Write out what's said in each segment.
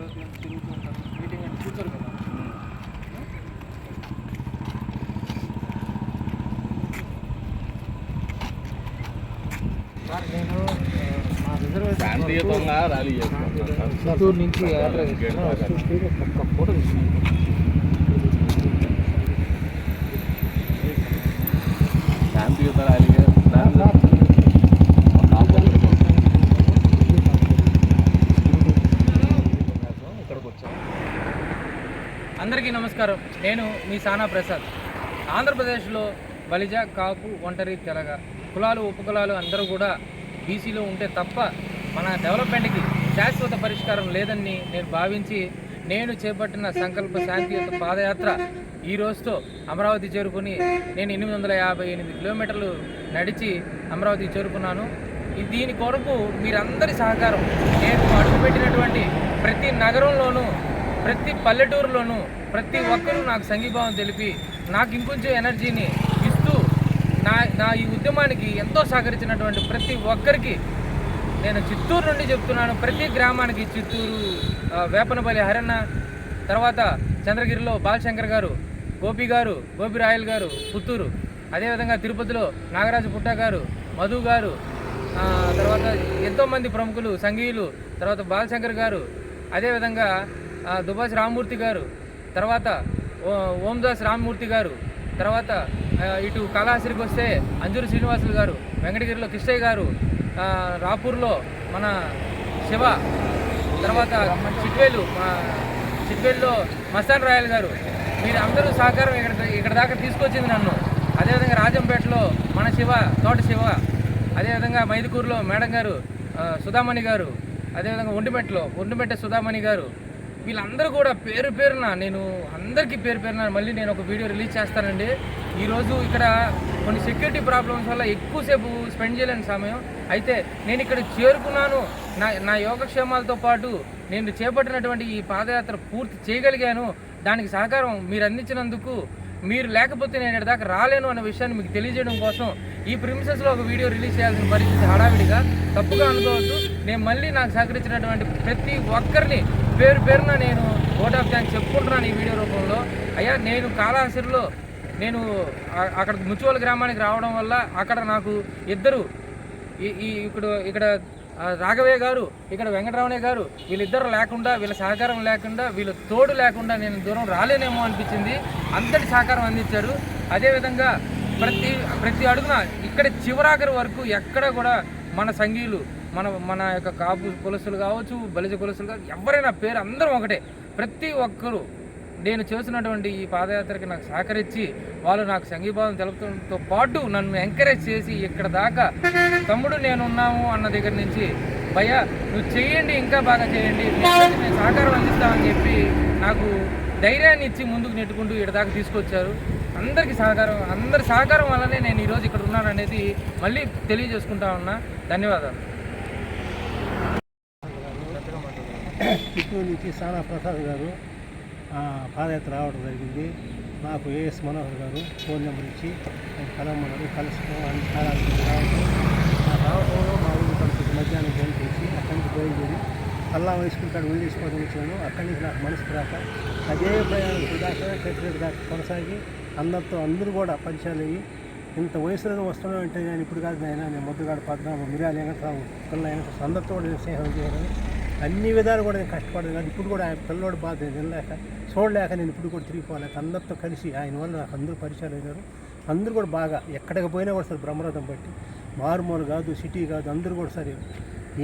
ఉంటారు తిరుగుతూ ఉంటారు మీటింగ్ అంటే కూర్చోరు కదా నేను చిత్తూరు నుంచి ఒక్క ఫోటో తీసుకున్నాను శాంతియుత ర్యాలీ చేస్తున్నాం ఇక్కడికి వచ్చాను అందరికీ నమస్కారం. నేను మీ సానా ప్రసాద్. ఆంధ్రప్రదేశ్లో బలిజ కాపు ఒంటరి తెలగ కులాలు ఉపకులాలు అందరూ కూడా బీసీలో ఉంటే తప్ప మన డెవలప్మెంట్కి శాశ్వత పరిష్కారం లేదని నేను భావించి నేను చేపట్టిన సంకల్ప శాంతియుత పాదయాత్ర ఈ రోజుతో అమరావతి చేరుకుని నేను ఎనిమిది వందల యాభై ఎనిమిది కిలోమీటర్లు నడిచి అమరావతి చేరుకున్నాను. దీని కొరకు మీరందరి సహకారం నేను అడుగుపెట్టినటువంటి ప్రతి నగరంలోనూ ప్రతి పల్లెటూరులోనూ ప్రతి ఒక్కరూ నాకు సంఘీభావం తెలిపి నాకు ఇంకొంచెం ఎనర్జీని ఇస్తూ నా నా ఈ ఉద్యమానికి ఎంతో సహకరించినటువంటి ప్రతి ఒక్కరికి నేను చిత్తూరు నుండి చెప్తున్నాను. ప్రతి గ్రామానికి చిత్తూరు వేపనపల్లి హరన్న తర్వాత చంద్రగిరిలో బాలశంకర్ గారు గోపి గారు గోపిరాయల్ గారు పుత్తూరు. అదేవిధంగా తిరుపతిలో నాగరాజు పుట్ట గారు మధు గారు తర్వాత ఎంతోమంది ప్రముఖులు సంఘీయులు తర్వాత బాలశంకర్ గారు అదేవిధంగా దుబాస్ రామ్మూర్తి గారు తర్వాత ఓ- ఓందాస్ రామ్మూర్తి గారు తర్వాత ఇటు కళాశ్రీకి వస్తే అంజూరు శ్రీనివాసులు గారు వెంకటగిరిలో కిష్టయ్య గారు రాపూర్లో మన శివ తర్వాత చిట్వేలు చిట్వేలులో మస్తాన్ రాయల్ గారు. మీరు అందరూ సహకారం ఇక్కడ ఇక్కడ దాకా తీసుకొచ్చింది నన్ను. అదేవిధంగా రాజంపేటలో మన శివ తోట శివ అదేవిధంగా మైదుకూరులో మేడం గారు సుధామణి గారు అదేవిధంగా ఒంటిమెట్టలో ఒంటిమెట్ట సుధామణి గారు వీళ్ళందరూ కూడా పేరు పేరున నేను అందరికీ పేరు పేరున మళ్ళీ నేను ఒక వీడియో రిలీజ్ చేస్తానండి. ఈరోజు ఇక్కడ కొన్ని సెక్యూరిటీ ప్రాబ్లమ్స్ వల్ల ఎక్కువసేపు స్పెండ్ చేయలేని సమయం. అయితే నేను ఇక్కడ చేరుకున్నాను. నా నా యోగక్షేమాలతో పాటు నేను చేపట్టినటువంటి ఈ పాదయాత్ర పూర్తి చేయగలిగాను. దానికి సహకారం మీరు అందించినందుకు మీరు లేకపోతే నేను దాకా రాలేను అన్న విషయాన్ని మీకు తెలియజేయడం కోసం ఈ ప్రిమిసెస్లో ఒక వీడియో రిలీజ్ చేయాల్సిన పరిస్థితి హడావిడిగా తప్పుగా అనుకోవద్దు. నేను మళ్ళీ నాకు సహకరించినటువంటి ప్రతి ఒక్కరిని పేరు పేరున నేను ఓట్ ఆఫ్ థ్యాంక్స్ చెప్పుకుంటున్నాను ఈ వీడియో రూపంలో. అయ్యా నేను కాళహస్తిలో నేను అక్కడ ముచ్చువల గ్రామానికి రావడం వల్ల అక్కడ నాకు ఇద్దరు ఈ ఈ ఇక్కడ ఇక్కడ రాఘవయ్య గారు ఇక్కడ వెంకటరమణయ్య గారు వీళ్ళిద్దరు లేకుండా వీళ్ళ సహకారం లేకుండా వీళ్ళ తోడు లేకుండా నేను దూరం రాలేనేమో అనిపించింది. అంతటి సహకారం అందించారు. అదేవిధంగా ప్రతి ప్రతి అడుగున ఇక్కడ చివరాఖరి వరకు ఎక్కడ కూడా మన సంఘీయులు మన మన యొక్క కాపు కులసులు కావచ్చు బలిజ కులసులు కావచ్చు ఎవరైనా పేరు అందరం ఒకటే. ప్రతి ఒక్కరూ నేను చేసినటువంటి ఈ పాదయాత్రకి నాకు సహకరించి వాళ్ళు నాకు సంఘీభావం తెలుపుతో పాటు నన్ను ఎంకరేజ్ చేసి ఇక్కడ దాకా తమ్ముడు నేనున్నాము అన్న దగ్గర నుంచి భయ నువ్వు చేయండి ఇంకా బాగా చేయండి నేను సహకారం అందిస్తామని చెప్పి నాకు ధైర్యాన్ని ఇచ్చి ముందుకు నెట్టుకుంటూ ఇక్కడ దాకా తీసుకొచ్చారు. అందరికీ సహకారం అందరి సహకారం వల్లనే నేను ఈరోజు ఇక్కడ ఉన్నాను అనేది మళ్ళీ తెలియజేసుకుంటా ఉన్నా. ధన్యవాదాలు. చిత్తూరు నుంచి సానా ప్రసాద్ గారు పాదయాత్ర రావడం జరిగింది. నాకు ఏఎస్ మనోహర్ గారు ఫోన్ నెంబర్ ఇచ్చి నేను కలవమన్నారు కలుసుకో అని చాలా రావడం ఆ రావడంలో మా ఊరు కలిసి మధ్యాహ్నం ఫోన్ చేసి అక్కడి నుంచి బయలుదేరి పల్లా వేసుకుంటాడు వెళ్ళేసుకోవడం వచ్చాను. అక్కడి నుంచి నాకు మనసుకు రాక అదే ప్రయాణం దాకా సెక్రటరీ దాకా కొనసాగి అందరితో అందరూ కూడా పరిచయాలు అయ్యి ఇంత వయసులో వస్తున్నాం అంటే నేను ఇప్పుడు కాదు నాయన నేను ముద్దుగాడు పద్నాలుగు మిరియాలు వెంకటరావు పిల్ల వెంకటరావు అందరితో కూడా నేను స్నేహం చేయాలని అన్ని విధాలు కూడా నేను కష్టపడదు కానీ ఇప్పుడు కూడా ఆయన పిల్లోడు బాధ నేను వినలేక చూడలేక నేను ఇప్పుడు కూడా తిరిగిపోలేక అందరితో కలిసి ఆయన వల్ల నాకు అందరూ పరిచయాలు అయినారు. అందరూ కూడా బాగా ఎక్కడికి పోయినా కూడా సరే బ్రహ్మరథం బట్టి. మారుమూల కాదు సిటీ కాదు అందరూ కూడా సరే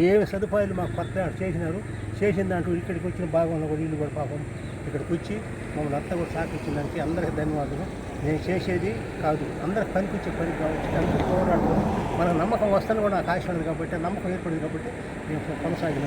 ఏ సదుపాయాలు మాకు పత్ర చేసినారు చేసిన దాంట్లో ఇక్కడికి వచ్చిన భాగంలో కూడా వీళ్ళు కూడా పాపం ఇక్కడికి వచ్చి మమ్మల్ని అంతా కూడా సహకరించిన దానికి అందరికీ ధన్యవాదాలు. నేను చేసేది కాదు అందరికి పనికొచ్చే పని కావచ్చు అందరూ పోరాడుతూ మనకు నమ్మకం వస్తాను కూడా నాకు ఆశ ఉంది కాబట్టి నమ్మకం ఏర్పడింది కాబట్టి నేను కొనసాగిన